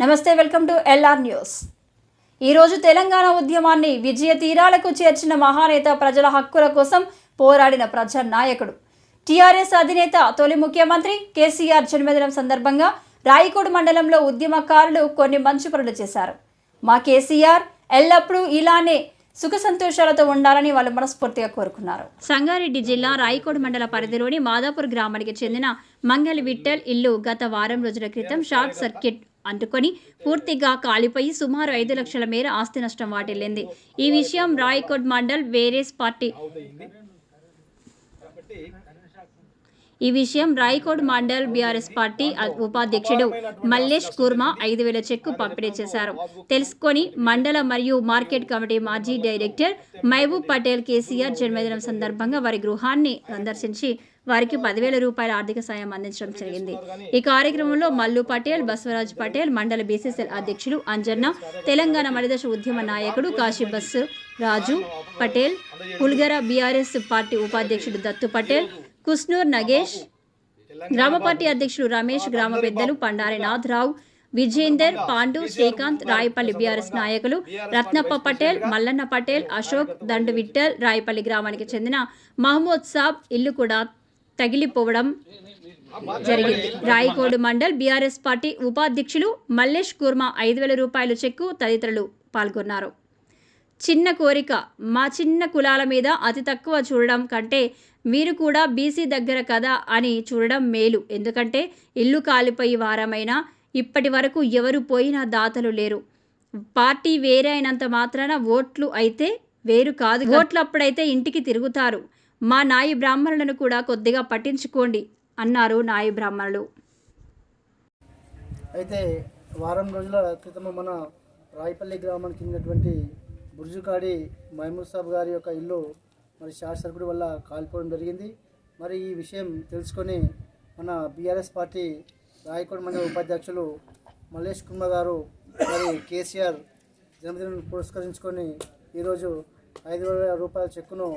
నమస్తే welcome to LR news. ఈరోజు తెలంగాణ ఉద్యమాన్ని విజయ తీరాలకు చేర్చిన మహానేత ప్రజల హక్కుల కోసం పోరాడిన ప్రజా నాయకుడు టీఆర్ఎస్ అధినేత తొలి ముఖ్యమంత్రి కేసీఆర్ జన్మదినం సందర్భంగా రాయకోడు మండలంలో ఉద్యమకారులు కొన్ని మంచి పనులు చేశారు. మా కేసీఆర్ ఎల్లప్పుడూ ఇలానే సుఖ సంతోషాలతో ఉండాలని వాళ్ళు మనస్ఫూర్తిగా కోరుకున్నారు. సంగారెడ్డి జిల్లా రాయకోడు మండల పరిధిలోని మాదాపూర్ గ్రామానికి చెందిన మంగళ విఠల్ ఇల్లు గత వారం రోజుల క్రితం షార్ట్ సర్క్యూట్ అంటుకొని పూర్తిగా కాలిపోయి సుమారు ఐదు లక్షల మేర ఆస్తి నష్టం వాటిల్లింది. ఈ విషయం రాయకోడ్ మండల్ వేరేస్ పార్టీ ఈ విషయం రాయకోడ్ మండల్ బీఆర్ఎస్ పార్టీ ఉపాధ్యక్షుడు మల్లేష్ కుర్మా ఐదు వేల చెక్కు పంపిణీ చేశారు. తెలుసుకొని మండల మరియు మార్కెట్ కమిటీ మాజీ డైరెక్టర్ మహబూబ్ పటేల్ కేసీఆర్ జన్మదినం సందర్భంగా వారి గృహాన్ని సందర్శించి వారికి పదివేల రూపాయల ఆర్థిక సాయం అందించడం జరిగింది. ఈ కార్యక్రమంలో మల్లు పటేల్ బసవరాజ్ పటేల్ మండల బీసీసీఎల్ అధ్యక్షులు అంజన్న తెలంగాణ మడిదశ ఉద్యమ నాయకుడు Kashi bus Raju Patel పుల్గర BRS party ఉపాధ్యక్షుడు దత్తు పటేల్ కుస్నూర్ నగేష్ గ్రామ పార్టీ అధ్యక్షులు రమేష్ గ్రామ పెద్దలు పండారి నాథరావు విజేందర్ పాండు శ్రీకాంత్ రాయపల్లి బీఆర్ఎస్ నాయకులు రత్నప్ప పటేల్ మల్లన్న పటేల్ అశోక్ దండు విఠల్ రాయపల్లి గ్రామానికి చెందిన మహమ్మద్ సాబ్ ఇల్లు కూడా తగిలిపోవడం జరిగింది. రాయకోడు మండల్ బీఆర్ఎస్ పార్టీ ఉపాధ్యక్షులు మల్లేష్ కుర్మా ఐదు వేల రూపాయల చెక్కు తదితరులు పాల్గొన్నారు. చిన్న కోరిక మా చిన్న కులాల మీద అతి తక్కువ చూడడం కంటే మీరు కూడా బీసీ దగ్గర కదా అని చూడడం మేలు. ఎందుకంటే ఇల్లు కాలిపోయి వారమైనా ఇప్పటి వరకు ఎవరు పోయినా దాతలు లేరు. పార్టీ వేరే అయినంత మాత్రాన ఓట్లు అయితే వేరు కాదు ఓట్లు అప్పుడైతే ఇంటికి తిరుగుతారు. మా నాయి బ్రాహ్మణులను కూడా కొద్దిగా పట్టించుకోండి అన్నారు నాయి బ్రాహ్మణులు. అయితే వారం రోజుల క్రితం మన రాయపల్లి గ్రామానికి చెందినటువంటి బుర్జుకాడి మహమూద్ సాబ్ గారి యొక్క ఇల్లు మరి షార్ట్ సర్క్యూట్ వల్ల కాలిపోవడం జరిగింది. మరి ఈ విషయం తెలుసుకొని మన బీఆర్ఎస్ పార్టీ రాయకోట మండల ఉపాధ్యక్షులు మల్లేష్ కుమార్ గారు మరి కేసీఆర్ జన్మదినం పురస్కరించుకొని ఈరోజు ఐదు వేల రూపాయల చెక్కును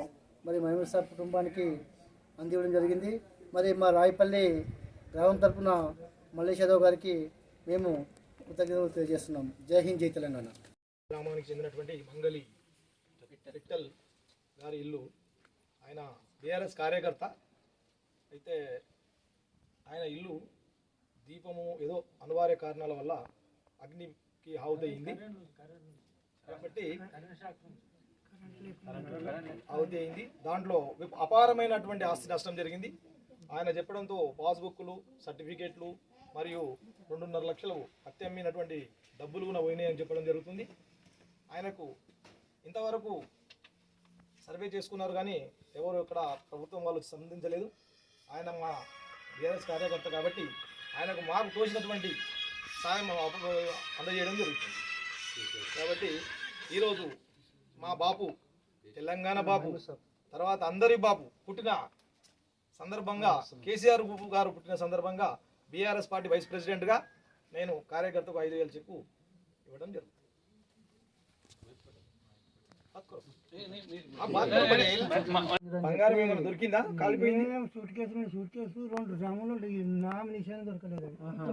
మరి మహమూద్ సాబ్ కుటుంబానికి అందివ్వడం జరిగింది. మరి మా రాయపల్లి గ్రామం తరఫున మల్లేష్ యాదవ్ గారికి మేము కృతజ్ఞతలు తెలియజేస్తున్నాం. జై హింద్ జై తెలంగాణ. గ్రామానికి చెందినటువంటి మంగళి విఠల్ గారి ఇల్లు. ఆయన బీఆర్ఎస్ కార్యకర్త. అయితే ఆయన ఇల్లు దీపము ఏదో అనివార్య కారణాల వల్ల అగ్నికి ఆవుతయింది కాబట్టి ఆహుతి అయింది దాంట్లో అపారమైనటువంటి ఆస్తి నష్టం జరిగింది. ఆయన చెప్పడంతో పాస్బుక్లు సర్టిఫికేట్లు మరియు రెండున్నర లక్షలు అత్యమ్మినటువంటి డబ్బులు కూడా పోయినాయని చెప్పడం జరుగుతుంది. ఆయనకు ఇంతవరకు సర్వే చేసుకున్నారు కానీ ఎవరు ఇక్కడ ప్రభుత్వం వాళ్ళు స్పందించలేదు. ఆయన మా బీఆర్ఎస్ కార్యకర్త కాబట్టి ఆయనకు మాకు తోచినటువంటి సాయం అందజేయడం జరుగుతుంది. కాబట్టి ఈరోజు మా బాపు తెలంగాణ బాపు తర్వాత అందరి బాపు పుట్టిన సందర్భంగా కేసీఆర్ గారు పుట్టిన సందర్భంగా బీఆర్ఎస్ పార్టీ వైస్ ప్రెసిడెంట్గా నేను కార్యకర్తకు ఐదు వేల చెక్కు ఇవ్వడం జరుగుతుంది. బంగారం ఏమైనా దొరికిందా? కాలిపోయింది? సూట్ కేసు సూట్ కేసు రెండు డ్రాములు నామినేషన్ దొరకలేదు.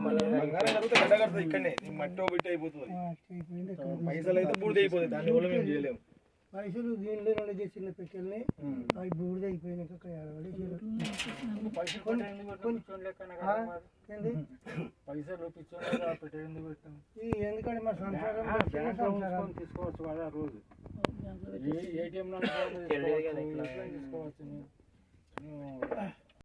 బంగారం కలిగితే గడ్డ కడుతుంది ఇక్కడనే. నీ మట్టో బిట్టి అయిపోతుంది. పైసలు అయితే బూడిద అయిపోతుంది దాని వల్ల మేము చేయలేము. పైసలు దీనిలో నుండి చేసిన పెట్టెల్ని అవి బూడిద అయిపోయినాక అక్కడ ఈ ఎందుకంటే మా సంసారం. తీసుకోవచ్చు కదా రోజు ఏటీఎం తీసుకోవచ్చు తీసుకోవచ్చు